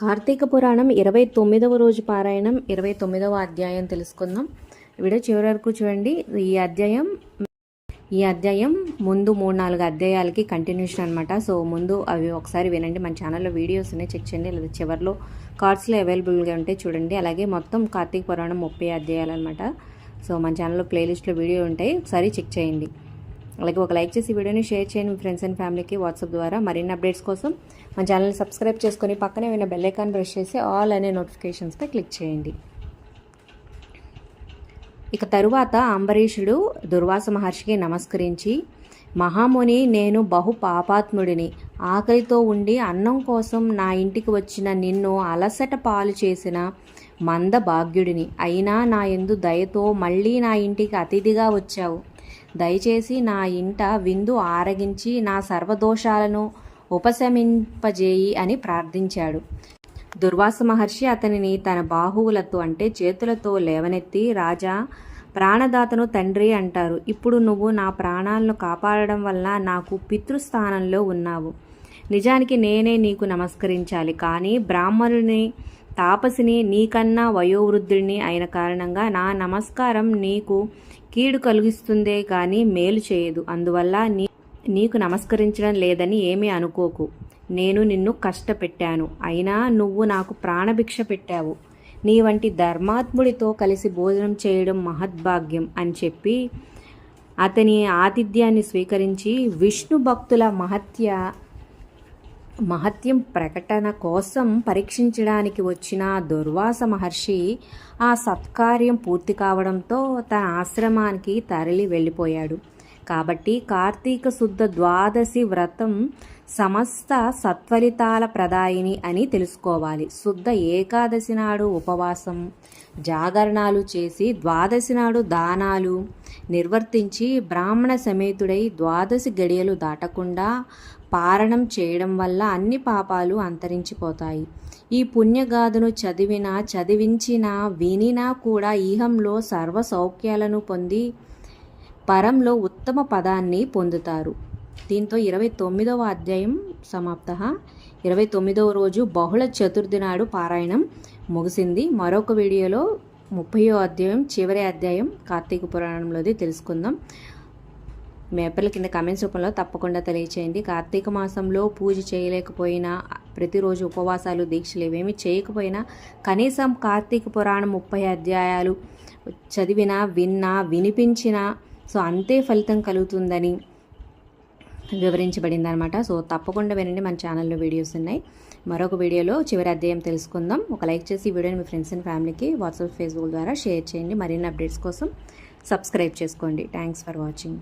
కార్తీక పురాణం ఇరవై తొమ్మిదవ రోజు పారాయణం ఇరవై తొమ్మిదవ అధ్యాయం తెలుసుకుందాం. వీడియో చివరి వరకు చూడండి. ఈ అధ్యాయం ఈ అధ్యాయం ముందు మూడు నాలుగు అధ్యాయాలకి కంటిన్యూషన్ అనమాట సో ముందు అవి ఒకసారి వినండి. మన ఛానల్లో వీడియోస్ ఉన్నాయి. చెక్ చేయండి. లేదా చివరిలో కార్డ్స్లో అవైలబుల్గా ఉంటే చూడండి. అలాగే మొత్తం కార్తీక పురాణం ముప్పై అధ్యాయాలు అనమాట సో మన ఛానల్లో ప్లేలిస్ట్లో వీడియో ఉంటాయి. ఒకసారి చెక్ చేయండి. అలాగే ఒక లైక్ చేసి వీడియోని షేర్ చేయండి మీ ఫ్రెండ్స్ అండ్ ఫ్యామిలీకి వాట్సాప్ ద్వారా. మరిన్ని అప్డేట్స్ కోసం మా ఛానల్ని సబ్స్క్రైబ్ చేసుకొని పక్కనే ఉన్న బెల్లైకాన్ బ్రష్ ప్రెస్ చేసి ఆల్ అనే నోటిఫికేషన్స్పై క్లిక్ చేయండి. ఇక తరువాత అంబరీషుడు దుర్వాస మహర్షికి నమస్కరించి మహాముని నేను బహు పాపాత్ముడిని. ఆకలితో ఉండి అన్నం కోసం నా ఇంటికి వచ్చిన నిన్ను అలసట పాలు చేసిన మంద భాగ్యుడిని అయినా నా ఎందు దయతో మళ్ళీ నా ఇంటికి అతిథిగా వచ్చావు. దయచేసి నా ఇంట విందు ఆరగించి నా సర్వదోషాలను ఉపశమింపజేయి అని ప్రార్థించాడు. దుర్వాస మహర్షి అతనిని తన బాహువులతో అంటే చేతులతో లేవనెత్తి రాజా ప్రాణదాతను తండ్రి అంటారు. ఇప్పుడు నువ్వు నా ప్రాణాలను కాపాడడం వల్ల నాకు పితృస్థానంలో ఉన్నావు. నిజానికి నేనే నీకు నమస్కరించాలి. కానీ బ్రాహ్మణుని తాపసిని నీకన్నా వయోవృద్ధుడిని అయిన కారణంగా నా నమస్కారం నీకు కీడు కలిగిస్తుందే కానీ మేలు చేయదు. అందువల్ల నీ నీకు నమస్కరించడం లేదని ఏమీ అనుకోకు. నేను నిన్ను కష్టపెట్టాను. అయినా నువ్వు నాకు ప్రాణభిక్ష పెట్టావు. నీ వంటి ధర్మాత్ముడితో కలిసి భోజనం చేయడం మహద్భాగ్యం అని చెప్పి అతని ఆతిథ్యాన్ని స్వీకరించి విష్ణు భక్తుల మహత్య మహత్యం ప్రకటన కోసం పరీక్షించడానికి వచ్చిన దుర్వాస మహర్షి ఆ సత్కార్యం పూర్తి కావడంతో తన ఆశ్రమానికి తరలి వెళ్ళిపోయాడు. కాబట్టి కార్తీక శుద్ధ ద్వాదశి వ్రతం సమస్త సత్ఫలితాల ప్రదాయిని అని తెలుసుకోవాలి. శుద్ధ ఏకాదశి నాడు ఉపవాసం జాగరణాలు చేసి ద్వాదశి నాడు దానాలు నిర్వర్తించి బ్రాహ్మణ సమేతుడై ద్వాదశి గడియలు దాటకుండా పారణం చేయడం వల్ల అన్ని పాపాలు అంతరించిపోతాయి. ఈ పుణ్యగాథను చదివినా చదివించినా వినినా కూడా ఈహంలో సర్వ సౌఖ్యాలను పొంది పరంలో ఉత్తమ పదాన్ని పొందుతారు. దీంతో ఇరవై తొమ్మిదవ అధ్యాయం సమాప్త. ఇరవై తొమ్మిదవ రోజు బహుళ చతుర్థి నాడు పారాయణం ముగిసింది. మరొక వీడియోలో ముప్పయో అధ్యాయం చివరి అధ్యాయం కార్తీక పురాణంలోది తెలుసుకుందాం. మేపల్ల కింద కమెంట్స్ రూపంలో తప్పకుండా తెలియచేయండి. కార్తీక మాసంలో పూజ చేయలేకపోయినా ప్రతిరోజు ఉపవాసాలు దీక్షలు ఇవేమి చేయకపోయినా కనీసం కార్తీక పురాణం ముప్పై అధ్యాయాలు చదివినా విన్నా వినిపించినా సో అంతే ఫలితం కలుగుతుందని వివరించబడింది అనమాట సో తప్పకుండా వినండి మన ఛానల్లో వీడియోస్ ఉన్నాయి. మరొక వీడియోలో చివరి అధ్యాయం తెలుసుకుందాం. ఒక లైక్ చేసి వీడియోని మీ ఫ్రెండ్స్ అండ్ ఫ్యామిలీకి వాట్సాప్ ఫేస్బుక్ ద్వారా షేర్ చేయండి. మరిన్ని అప్డేట్స్ కోసం సబ్స్క్రైబ్ చేసుకోండి. Thanks for watching.